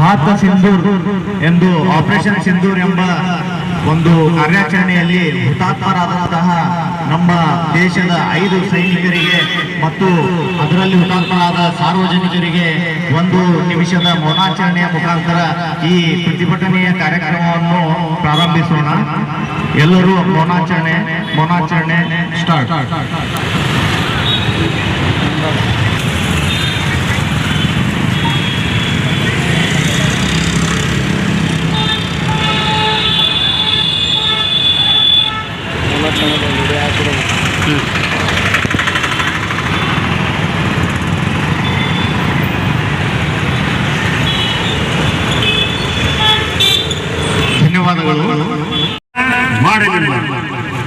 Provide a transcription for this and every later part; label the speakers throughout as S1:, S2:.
S1: ಭಾರತ ಸಿಂಧೂರ್ ಎಂದು ಆಪರೇಷನ್ ಸಿಂಧೂರ್ ಎಂಬ ಒಂದು ಕಾರ್ಯಾಚರಣೆಯಲ್ಲಿ ಹುತಾತ್ಮರಾದಂತಹ ನಮ್ಮ ದೇಶದ ಐದು ಸೈನಿಕರಿಗೆ ಮತ್ತು ಅದರಲ್ಲಿ ಹುತಾತ್ಮರಾದ ಸಾರ್ವಜನಿಕರಿಗೆ ಒಂದು ನಿಮಿಷದ ಮೌನಾಚರಣೆಯ ಮುಖಾಂತರ ಈ ಪ್ರತಿಭಟನೆಯ ಕಾರ್ಯಕ್ರಮವನ್ನು ಪ್ರಾರಂಭಿಸೋಣ. ಎಲ್ಲರೂ ಮೌನಾಚರಣೆ ಮೌನಾಚರಣೆ ಸ್ಟಾರ್ಟ್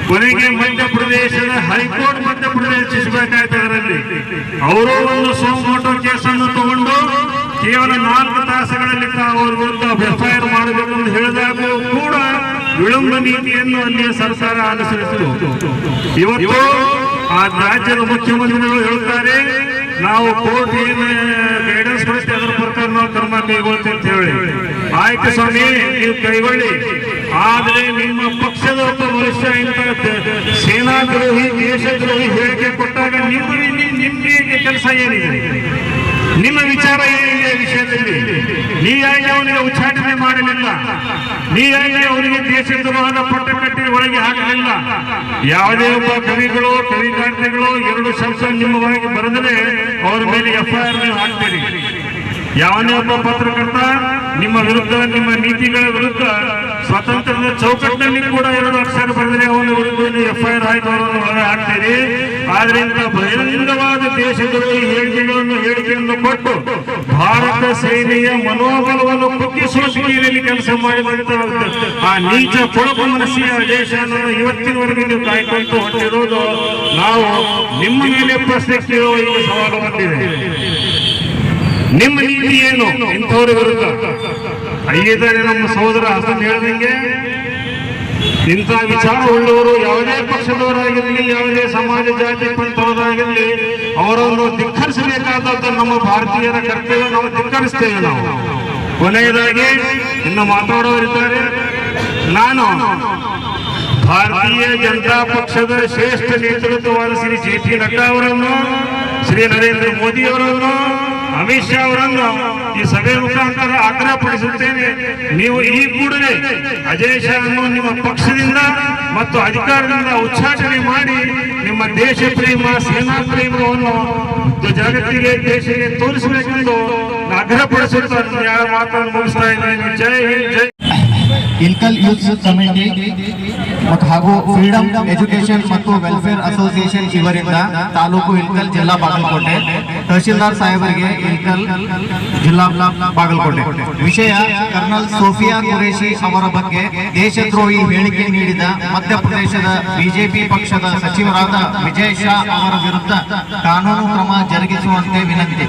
S2: ಕೊನೆಗೆ ಮಧ್ಯಪ್ರದೇಶದ ಹೈಕೋರ್ಟ್ ಮಧ್ಯಪ್ರವೇಶಿಸಬೇಕಾಯ್ತು ಅದರಲ್ಲಿ ಅವರು ಒಂದು ಸೋಮೋಟೋ ಕೇಸನ್ನು ತಗೊಂಡು ಕೇವಲ ನಾಲ್ಕು ತಾಸುಗಳಲ್ಲಿ ತಾವು ಅವ್ರ ವಿರುದ್ಧ ಎಫ್ಐಆರ್ ಮಾಡಬೇಕು ಅಂತ ಹೇಳಿದಾಗೂ ಕೂಡ ವಿಳಂಬ ನೀತಿಯನ್ನು ಅಲ್ಲಿಯ ಸರ್ಕಾರ ಅನುಸರಿಸಿತು ಇವತ್ತು ಆ ರಾಜ್ಯದ ಮುಖ್ಯಮಂತ್ರಿಗಳು ಹೇಳ್ತಾರೆ ನಾವು ಕೋರ್ಟ್ ಏನು ಗೈಡೆನ್ಸ್ ಕೊಡುತ್ತೆ ಅದರ ಪ್ರಕಾರ ನಾವು ಕ್ರಮ ಕೈಗೊಳ್ತೇವೆ ಅಂತ ಹೇಳಿ. ಆಯ್ತು ಸ್ವಾಮಿ, ನೀವು ಕೈಗೊಳ್ಳಿ. ಆದ್ರೆ ನಿಮ್ಮ ಪಕ್ಷದ ಒಬ್ಬ ಮನುಷ್ಯ ಇಂಥ ದ- ಸೇನಾದ್ರೋಹಿ, ದೇಶದ್ರೋಹಿ ಹೇಳಿಕೆ ಕೊಟ್ಟಾಗ ನಿಮ್ಮ ನಿಮ್- ನಿಮ್ಗೆ ಕೆಲಸ ಏನಿದೆ? ನಿಮ್ಮ ವಿಚಾರ ಏನಿದೆ ವಿಷಯದಲ್ಲಿ? ಯಾಕೆ ಅವನಿಗೆ ಉಚ್ಚಾಟನೆ ಮಾಡಲಿಲ್ಲ? ನೀವಾಗಿ ಅವರಿಗೆ ದೇಶದ್ರೋಹದ ಪಟ್ಟ ಕಟ್ಟಿ ಒಳಗೆ ಹಾಕಲಿಲ್ಲ. ಯಾವುದೇ ಒಬ್ಬ ಕವಿಗಳು, ಕವಿಗಾರ್ತಿಗಳು ಎರಡು ಶಬ್ದ ನಿಮ್ಮ ಒಳಗೆ ಬರೆದರೆ ಅವರ ಮೇಲೆ ಎಫ್ಐಆರ್ ಹಾಕ್ತೀರಿ. ಯಾವನೇ ಒಬ್ಬ ಪತ್ರಕರ್ತ, ನಿಮ್ಮ ವಿರುದ್ಧ, ನಿಮ್ಮ ನೀತಿಗಳ ವಿರುದ್ಧ ಸ್ವಾತಂತ್ರ್ಯದ ಚೌಕಟ್ಟಿನಲ್ಲಿ ಕೂಡ ಎರಡು ಅಕ್ಷರ ಬರೆದರೆ ಅವನ ವಿರುದ್ಧ ಎಫ್ಐಆರ್ ಆಯ್ತು ಅವರನ್ನು ಒಳಗೆ ಹಾಕ್ತೀರಿ. ಆದ್ರಿಂದ ಬಹಿರಂಗವಾದ ದೇಶದಲ್ಲಿ ಹೇಳಿಕೆಗಳನ್ನು ಹೇಳಿಕೆಯನ್ನು ಕೊಟ್ಟು ಭಾರತ ಸೇನೆಯ ಮನೋಬಲವನ್ನು ಕುಗ್ಗಿಸುವ ಶೈಲಿಯಲ್ಲಿ ಕೆಲಸ ಮಾಡಿದಂತ ಆ ನೀಚ ಕೊಳಕು ಮನಸ್ಸಿನ ದೇಶವನ್ನು ಇವತ್ತಿನವರೆಗೆ ನೀವು ಕಾಯ್ಕೊಂಡು ಹೊಟ್ಟಿರೋದು ನಾವು ನಿಮ್ಮ ಮೇಲೆ ಪ್ರಶ್ನೆ ಸವಾಲು ಬಂದಿದೆ. ನಿಮ್ಮ ನೀತಿ ಏನು? ಇಂಥವ್ರ ವಿರುದ್ಧ. ಐದಾರೆ ನಮ್ಮ ಸಹೋದರ ಹಸನ್ ಹೇಳ್ದಂಗೆ, ಇಂಥ ವಿಚಾರ ಉಳ್ಳವರು ಯಾವುದೇ ಪಕ್ಷದವರಾಗಿರಲಿ, ಯಾವುದೇ ಸಮಾಜ ಜಾತಿ ಪಂಥವರಾಗಿರಲಿ ಅವರವರು ಧಿಕ್ಕರಿಸಬೇಕಾದಂತ ನಮ್ಮ ಭಾರತೀಯರ ಕರ್ತವ್ಯ, ನಾವು ಧಿಕ್ಕರಿಸ್ತೇವೆ ನಾವು. ಕೊನೆಯದಾಗಿ, ಇನ್ನು ಮಾತಾಡೋರಿದ್ದಾರೆ. ನಾನು ಭಾರತೀಯ ಜನತಾ ಪಕ್ಷದ ಶ್ರೇಷ್ಠ ನೇತೃತ್ವವಾದ ಶ್ರೀ ಜೆ ಪಿ ನಡ್ಡಾ ಅವರನ್ನು, ಶ್ರೀ ನರೇಂದ್ರ ಮೋದಿ ಅವರನ್ನು ಅಮಿತ್ ಶಾ ಅವರನ್ನು ಈ ಸಭೆ ಮುಖಾಂತರ ಆಗ್ರಹಪಡಿಸುತ್ತೇನೆ ನೀವು ಈ ಕೂಡಲೇ ಅಜಯ್ ಶಾ ನಿಮ್ಮ ಪಕ್ಷದಿಂದ ಮತ್ತು ಅಧಿಕಾರದಿಂದ ಉಚ್ಚಾಟನೆ ಮಾಡಿ ನಿಮ್ಮ ದೇಶ ಪ್ರೇಮ, ಸೇನಾ ಪ್ರೇಮವನ್ನು ಜಗತ್ತಿಗೆ ದೇಶಕ್ಕೆ ತೋರಿಸಬೇಕೆಂದು ಆಗ್ರಹಪಡಿಸುತ್ತಾ ಮಾತನ್ನು ಮುಗಿಸ್ತಾ ಇದ್ದೇನೆ? ಜೈ ಹಿಂದ್, ಜೈ
S1: ಇಲ್ಕಲ್ ಯೂತ್ ಕಮಿಟಿ ಮತ್ತು ಹಾಗೂ ಫ್ರೀಡಮ್ ಎಜುಕೇಶನ್ ಮತ್ತು ವೆಲ್ಫೇರ್ ಅಸೋಸಿಯೇಷನ್ ಇವರಿಂದ ತಾಲೂಕು ಇಲ್ಕಲ್ ಜಿಲ್ಲಾ ಬಾಗಲಕೋಟೆ ತಹಶೀಲ್ದಾರ್ ಸಾಹೇಬರಿಗೆ ಇಲ್ಕಲ್ ಜಿಲ್ಲಾ ಬಾಗಲಕೋಟೆ. ವಿಷಯ ಕರ್ನಲ್ ಸೋಫಿಯಾ ಕುರೇಶಿ ಅವರ ಬಗ್ಗೆ ದೇಶದ್ರೋಹಿ ಹೇಳಿಕೆ ನೀಡಿದ ಮಧ್ಯಪ್ರದೇಶದ ಬಿಜೆಪಿ ಪಕ್ಷದ ಸಚಿವರಾದ ವಿಜಯ್ ಶಾ ಅವರ ವಿರುದ್ಧ ಕಾನೂನು ಕ್ರಮ ಜರುಗಿಸುವಂತೆ ವಿನಂತಿ.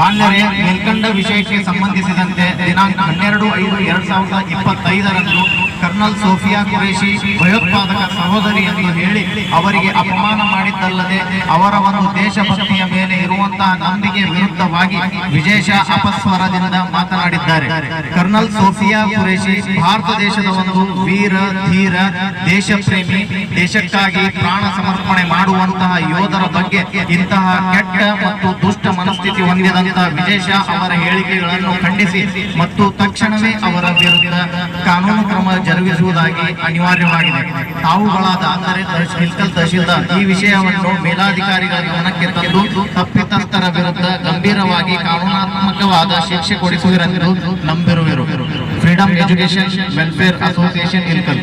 S1: ಮಾನ್ಯರೇ ಮೇಲ್ಕಂಡ ವಿಷಯಕ್ಕೆ ಸಂಬಂಧಿಸಿದಂತೆ ದಿನಾಂಕ ಹನ್ನೆರಡು ಐದು ಎರಡ್ ಸಾವಿರದ ಇಪ್ಪತ್ತೈದರಂದು ಕರ್ನಲ್ ಸೋಫಿಯಾ ಕುರೇಶಿ ಭಯೋತ್ಪಾದಕ ಸಹೋದರಿ ಎಂದು ಹೇಳಿ ಅವರಿಗೆ ಅಪಮಾನ ಮಾಡಿದ್ದಲ್ಲದೆ ಅವರ ಒಂದು ದೇಶಭಕ್ತಿಯ ಮೇಲೆ ಇರುವಂತಹ ನಂಬಿಕೆ ವಿರುದ್ಧವಾಗಿ ವಿಶೇಷ ಅಪಸ್ವರದಿಂದ ಮಾತನಾಡಿದ್ದಾರೆ. ಕರ್ನಲ್ ಸೋಫಿಯಾ ಕುರೇಶಿ ಭಾರತ ದೇಶದ ಒಂದು ವೀರ, ಧೀರ ದೇಶ ಪ್ರೇಮಿ ದೇಶಕ್ಕಾಗಿ ಪ್ರಾಣ ಸಮರ್ಪಣೆ ಮಾಡುವಂತಹ ಯೋಧರ ಬಗ್ಗೆ ಇಂತಹ ಕೆಟ್ಟ ಮತ್ತು ದುಷ್ಟ ಮನಸ್ಥಿತಿ ಹೊಂದಿದಂತ ವಿಜೇಶ ಅವರ ಹೇಳಿಕೆಗಳನ್ನು ಖಂಡಿಸಿ ಮತ್ತು ತಕ್ಷಣವೇ ಅವರ ವಿರುದ್ಧ ಕಾನೂನು ಕ್ರಮ ಜರುಗಿಸುವುದಾಗಿ ಅನಿವಾರ್ಯವಾಗಿದೆ. ತಾವುಗಳಾದ ಅಂದರೆ ಹಿಲ್ಕಲ್ ತಹಶೀಲ್ದಾರ್ ಈ ವಿಷಯವನ್ನು ಮೇಲಾಧಿಕಾರಿಗಳ ಗಮನಕ್ಕೆ ತಂದು ತಪ್ಪಿತಸ್ಥರ ವಿರುದ್ಧ ಗಂಭೀರವಾಗಿ ಕಾನೂನಾತ್ಮಕವಾದ ಶಿಕ್ಷೆ ಕೊಡಿಸುವಿರೆಂದು ನಂಬಿರುವರು. Freedom education welfare association Ilkal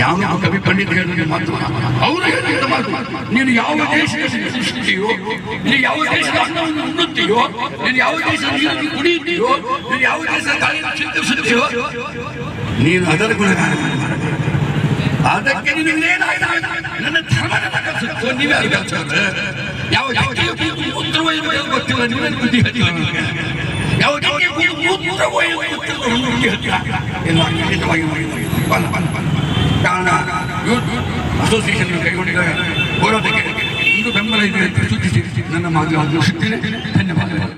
S3: ಯಾವ ಕವಿ ಪಂಡಿತ ಹೇಳಿದ ಮಾತು ಅವರು ಹೇಳಿದ ಮಾತು ನೀನು ಯಾವ ದೇಶದ ಸೃಷ್ಟಿಯೋ ನೀನು ಯಾವ ದೇಶದ ಅನ್ನವನ್ನು ಉಣ್ಣುತ್ತೀಯೋ ನೀನು ಯಾವ ದೇಶದ ಕುಡಿಯುತ್ತೀಯೋ ನೀನು ಯಾವ ದೇಶದ ಚಿಂತಿಸುತ್ತೀಯೋ ನೀನು ಅದರ ಮಾಡಬೇಕು. ಅದಕ್ಕೆ? ನನ್ನ ಧರ್ಮದ ಯಾವ ಯಾವ ಯಾವ ಯಾವ ಯಾವ ಯಾವ ಬಲ, ಬಲ. ಕಾರಣ ಯೂತ್ ಅಸೋಸಿಯೇಷನ್ ಕೈಗೊಂಡಿದ್ದಾರೆ. ಹೋರಾಟಕ್ಕೆ ಇಂದು ಬೆಂಬಲ ಇದೆ ಅಂತ ಸೂಚಿಸಿ ನನ್ನ ಮಾತು ಮುಗಿಸುತ್ತೇನೆ ಧನ್ಯವಾದಗಳು.